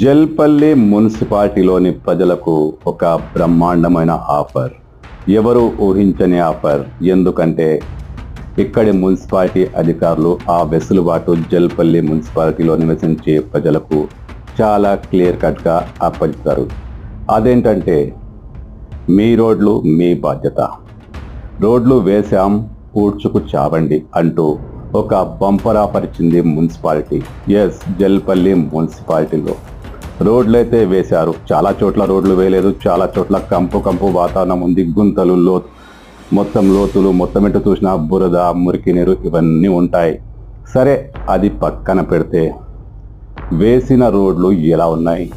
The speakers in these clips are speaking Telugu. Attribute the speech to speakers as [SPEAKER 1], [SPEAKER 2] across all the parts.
[SPEAKER 1] జల్పల్లి మున్సిపాలిటీలోని ప్రజలకు ఒక బ్రహ్మాండమైన ఆఫర్. ఎవరు ఊహించని ఆఫర్? ఎందుకంటే ఇక్కడి మున్సిపాలిటీ అధికారులు ఆ వెసులుబాటు జల్పల్లి మున్సిపాలిటీలో నివసించే ప్రజలకు చాలా క్లియర్ కట్గా అప్పగిస్తారు అదేంటంటే మీ రోడ్లు మీ బాధ్యత. రోడ్లు వేశాం పూడ్చుకు చావండి అంటూ ఒక బంపర్ ఆఫర్ ఇచ్చింది మున్సిపాలిటీ. ఎస్ జల్పల్లి మున్సిపాలిటీలో. రోడ్లు అయితే వేశారు. చాలా చోట్ల రోడ్లు వేయలేదు. చాలా చోట్ల కంపు కంపు వాతావరణం ఉంది. గుంతలు లో మొత్తం లోతులు మొత్తం ఎటు చూసినా బురద మురికి నీరు ఇవన్నీ ఉంటాయి. సరే అది పక్కన పెడితే వేసిన రోడ్లు ఎలా ఉన్నాయి?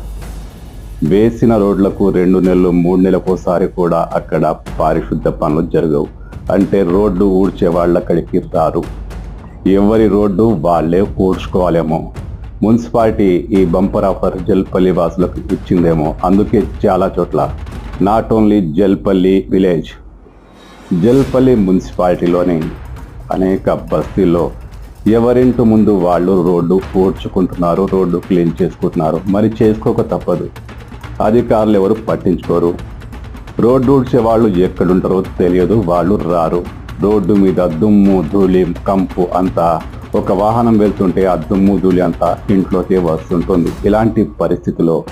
[SPEAKER 1] వేసిన రోడ్లకు రెండు నెలలు మూడు నెలలకోసారి కూడా అక్కడ పారిశుద్ధ పనులు జరగవు. అంటే రోడ్డు ఊడ్చే వాళ్ళు అక్కడికి రారు. ఎవరి రోడ్డు వాళ్ళే ఊడ్చుకోవాలేమో. మున్సిపాలిటీ ఈ బంపర్ ఆఫర్ జల్పల్లి వాసులకు ఇచ్చిందేమో. అందుకే చాలా చోట్ల not only Jalpally village Jalpally మున్సిపాలిటీలోని అనేక బస్తీల్లో ఎవరింటి ముందు వాళ్ళు రోడ్డు పూడ్చుకుంటున్నారు రోడ్డు క్లీన్ చేసుకుంటున్నారు. మరి చేసుకోక తప్పదు. అధికారులు ఎవరు పట్టించుకోరు. రోడ్డు ఊడ్చే వాళ్ళు ఎక్కడుంటారో తెలియదు వాళ్ళు రారు. రోడ్డు మీద దుమ్ము ధూళి కంపు అంతా ఒక వాహనం వెళ్తుంటే ఆ దుమ్ము ధూళి అంతా ఇంట్లోకే వస్తుంటుంది. ఇలాంటి పరిస్థితిలో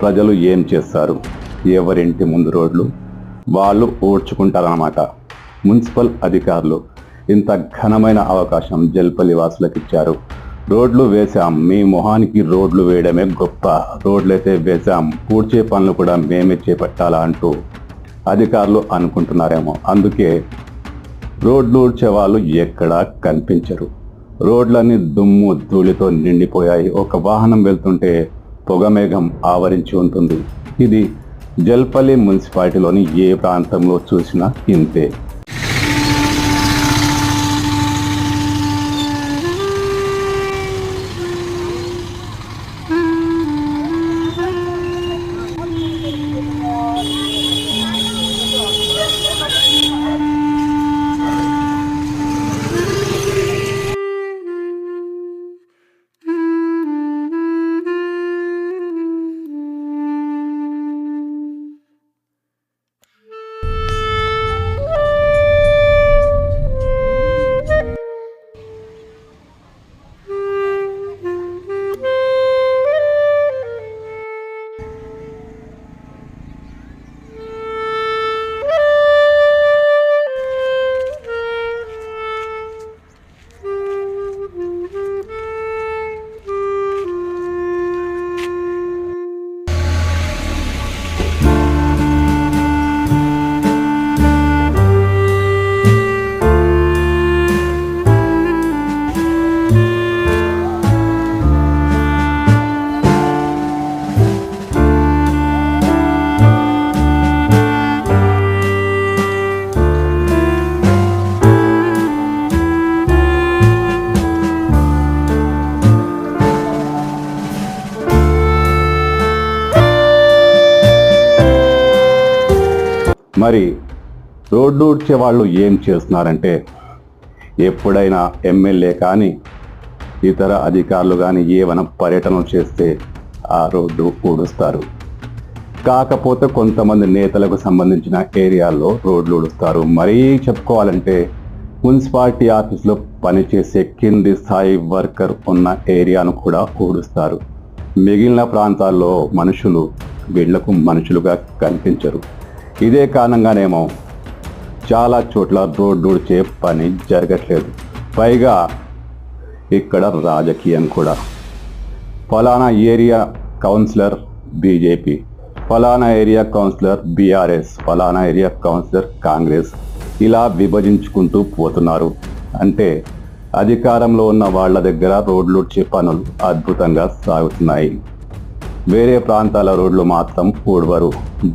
[SPEAKER 1] ప్రజలు ఏం చేస్తారు? ఎవరింటి ముందు రోడ్లు? వాళ్ళు ఊడ్చుకుంటారన్నమాట మున్సిపల్ అధికారులు ఇంత ఘనమైన అవకాశం జల్పల్లి వాసులకు ఇచ్చారు. రోడ్లు వేశాం. మీ మొహానికి రోడ్లు వేయడమే గొప్ప. రోడ్లైతే వేశాం. పూడ్చే పనులు కూడా మేమే చేపట్టాలా అంటూ అధికారులు అనుకుంటున్నారేమో. అందుకే రోడ్లు ఊడ్చే వాళ్ళు ఎక్కడా కనిపించరు. రోడ్లన్నీ దుమ్ము ధూళితో నిండిపోయాయి. ఒక వాహనం వెళ్తుంటే పొగమేఘం ఆవరించి ఉంటుంది. ఇది జల్పల్లి మున్సిపాలిటీలోని ఏ ప్రాంతంలో చూసినా ఇంతే. మరి రోడ్డు ఊడ్చే వాళ్ళు ఏం చేస్తున్నారంటే ఎప్పుడైనా ఎమ్మెల్యే కానీ ఇతర అధికారులు కానీ ఏమైనా పర్యటనలు చేస్తే ఆ రోడ్డు ఊడుస్తారు. కాకపోతే కొంతమంది నేతలకు సంబంధించిన ఏరియాల్లో రోడ్లు ఊడుస్తారు. మరీ చెప్పుకోవాలంటే మున్సిపాలిటీ ఆఫీస్లో పనిచేసే కింది స్థాయి వర్కర్ ఉన్న ఏరియాను కూడా ఊడుస్తారు. మిగిలిన ప్రాంతాల్లో మనుషులు వీళ్ళకు మనుషులుగా కనిపించరు. ఇదే కారణంగానేమో చాలా చోట్ల రోడ్డు చే పని జరగట్లేదు. పైగా ఇక్కడ రాజకీయం కూడా. ఫలానా ఏరియా కౌన్సిలర్ బీజేపీ ఫలానా ఏరియా కౌన్సిలర్ బీఆర్ఎస్ ఫలానా ఏరియా కౌన్సిలర్ కాంగ్రెస్ ఇలా విభజించుకుంటూ పోతున్నారు. అంటే అధికారంలో ఉన్న వాళ్ళ దగ్గర రోడ్లు వచ్చే పనులు అద్భుతంగా సాగుతున్నాయి. వేరే ప్రాంతాల రోడ్లు మాత్రం ఊడవరు.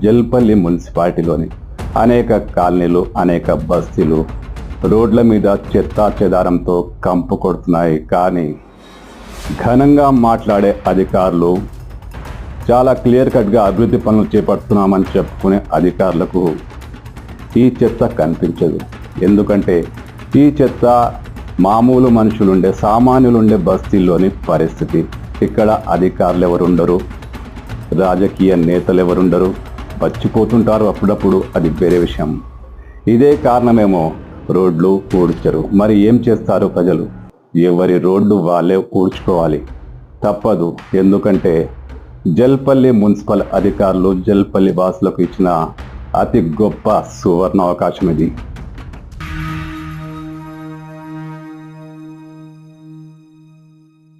[SPEAKER 1] జల్పల్లి మున్సిపాలిటీలోని అనేక కాలనీలు అనేక బస్తీలు రోడ్ల మీద చెత్తా చెదారంతో కంపు కొడుతున్నాయి. కానీ ఘనంగా మాట్లాడే అధికారులు చాలా క్లియర్ కట్గా అభివృద్ధి పనులు చేపడుతున్నామని చెప్పుకునే అధికారులకు ఈ చెత్త కనిపించదు. ఎందుకంటే ఈ చెత్త మామూలు మనుషులుండే సామాన్యులుండే బస్తీల్లోని పరిస్థితి. ఇక్కడ అధికారులు ఎవరుండరు? రాజకీయ నేతలు ఎవరుండరు పచ్చిపోతుంటారు అప్పుడప్పుడు అది వేరే విషయం. ఇదే కారణమేమో రోడ్లు ఊడ్చరు. మరి ఏం చేస్తారు ప్రజలు? ఎవరి రోడ్డు వాళ్ళే ఊడ్చుకోవాలి. తప్పదు. ఎందుకంటే జల్పల్లి మున్సిపల్ అధికారులు జల్పల్లి వాసులకు ఇచ్చిన అతి గొప్ప సువర్ణ అవకాశం ఇది.